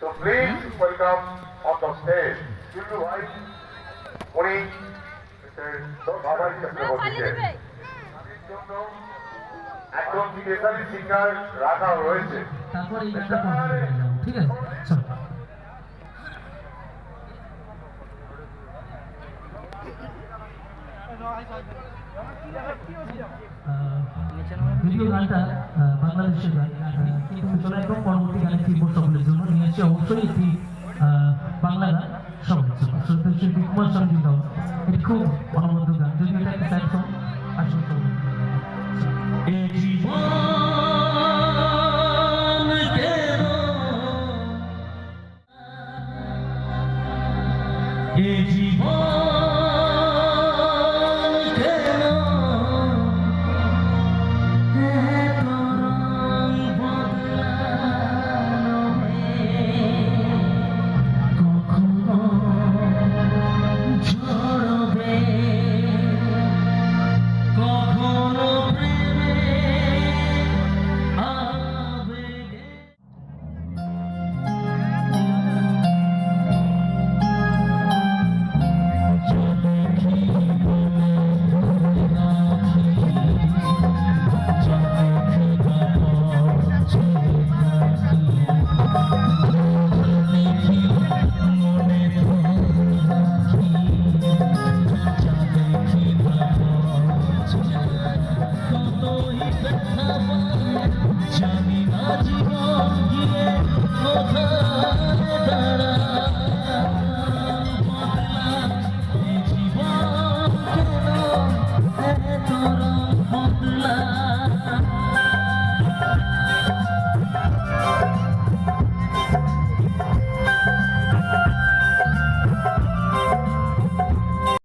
So please welcome on the stage, Chillu Bhai, উনি বাবাই চক্রবর্তীকে তাদের জন্য সিঙ্গার রাখা রয়েছে। ঠিক আছে? ভিডিও গানটা বাংলাদেশের গান কিন্তু চলে একদম পরবর্তী গানে ফিরবো সকলের এসে অবশ্যই একটি বাংলা গান এটি খুব অনবদ্য গান। যদি এটা একটা স্যাড জীবন 嗯。